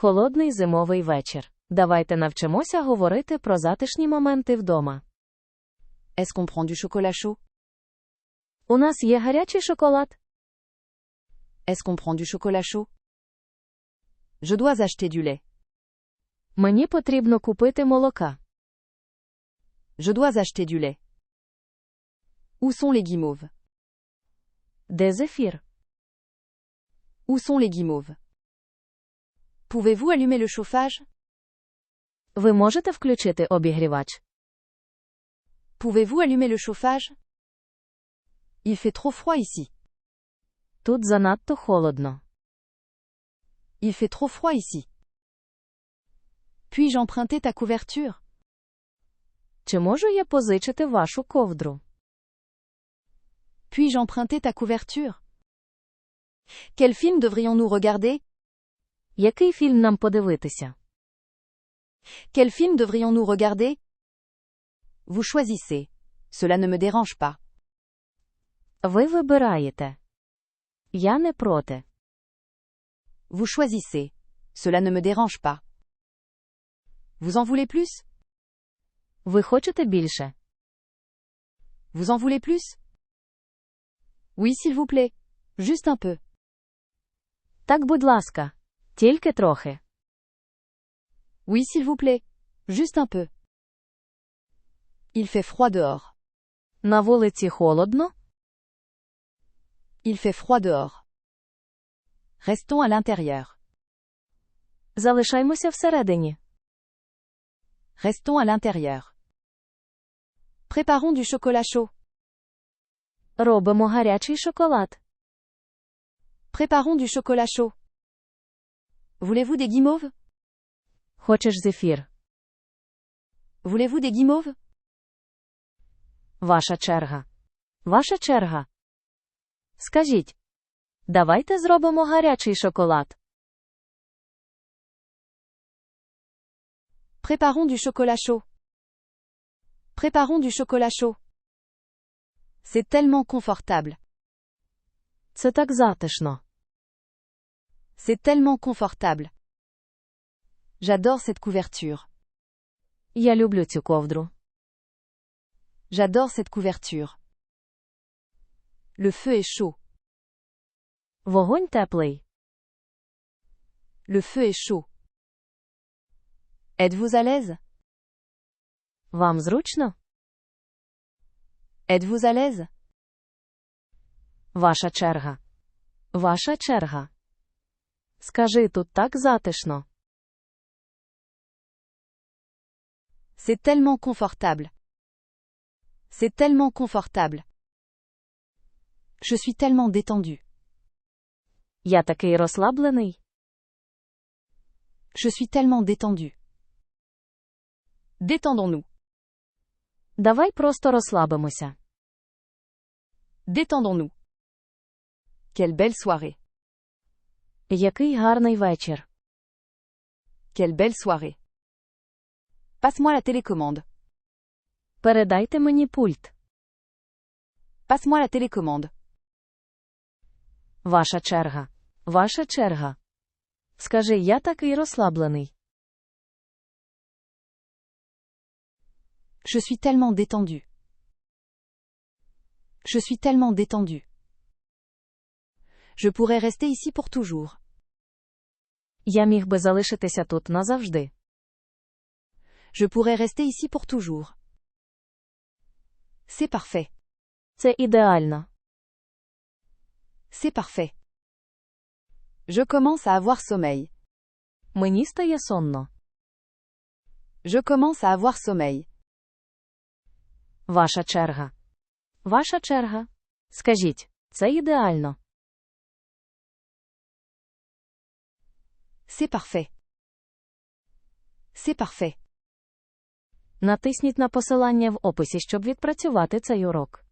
Холодний зимовий вечір. Давайте навчимося говорити про затишні моменти вдома. Est-ce qu'on prend du chocolat chaud У нас є гарячий шоколад. Est-ce qu'on prend du chocolat chaud Je dois acheter du lait. Мені потрібно купити молока. Je dois acheter du lait. Où sont les guimauves Де зефір? Où sont les guimauves Pouvez-vous allumer le chauffage Ви можете включити обігрівач? Pouvez-vous allumer le chauffage Il fait trop froid ici. Тут занадто холодно. Il fait trop froid ici. Puis-je emprunter ta couverture Чи можу я позичити вашу ковдру? Puis-je emprunter ta couverture Quel film devrions-nous regarder Який фільм нам подивитися? Quel film devrions-nous regarder Vous choisissez. Cela ne me dérange pas. Ви вибираєте. Я не проти. Vous choisissez. Cela ne me dérange pas. Vous en voulez plus Ви хочете більше? Vous en voulez plus Oui, s'il vous plaît. Juste un peu. Так, будь ласка. Тільки трохи. Oui, s'il vous plaît. Juste un peu. Il fait froid dehors. На вулиці холодно? Il fait froid dehors. Restons à l'intérieur. Залишаймося всередині. Restons à l'intérieur. Préparons du chocolat chaud. Робимо гарячий шоколад. Préparons du chocolat chaud. Voulez-vous des guimauves Хочеш зефір? Voulez-vous des guimauves Ваша черга. Ваша черга. Скажіть. Давайте зробимо гарячий шоколад. Préparons du chocolat chaud. Préparons du chocolat chaud. C'est tellement confortable. Це так затишно. C'est tellement confortable. J'adore cette couverture. Я люблю цю ковдру. J'adore cette couverture. Le feu est chaud. Вогонь теплий. Le feu est chaud. Êtes-vous à l'aise Вам зручно? Êtes-vous à l'aise Ваша черга. Ваша черга. Скажи, тут так затишно. C'est tellement confortable. C'est tellement confortable. Je suis tellement détendu. Я такий розслаблений. Je suis tellement détendu. Détendons-nous. Давай просто розслабимося. Détendons-nous. Quelle belle soirée. Який гарний вечір. Quelle belle soirée. Passe-moi la télécommande. Передайте мені пульт. Passe-moi la télécommande. Ваша черга. Ваша черга. Скажи, я такий розслаблений. Je suis tellement détendu. Je suis tellement détendu. Je pourrais rester ici pour toujours. Я міг би залишитися тут назавжди. Je pourrais rester ici pour toujours. C'est parfait. Це ідеально. C'est parfait. Je commence à avoir sommeil. Мені стає сонно. Je commence à avoir sommeil. Ваша черга. Ваша черга. Скажіть, це ідеально. C'est parfait. C'est parfait. Натисніть на посилання в описі, щоб відпрацювати цей урок.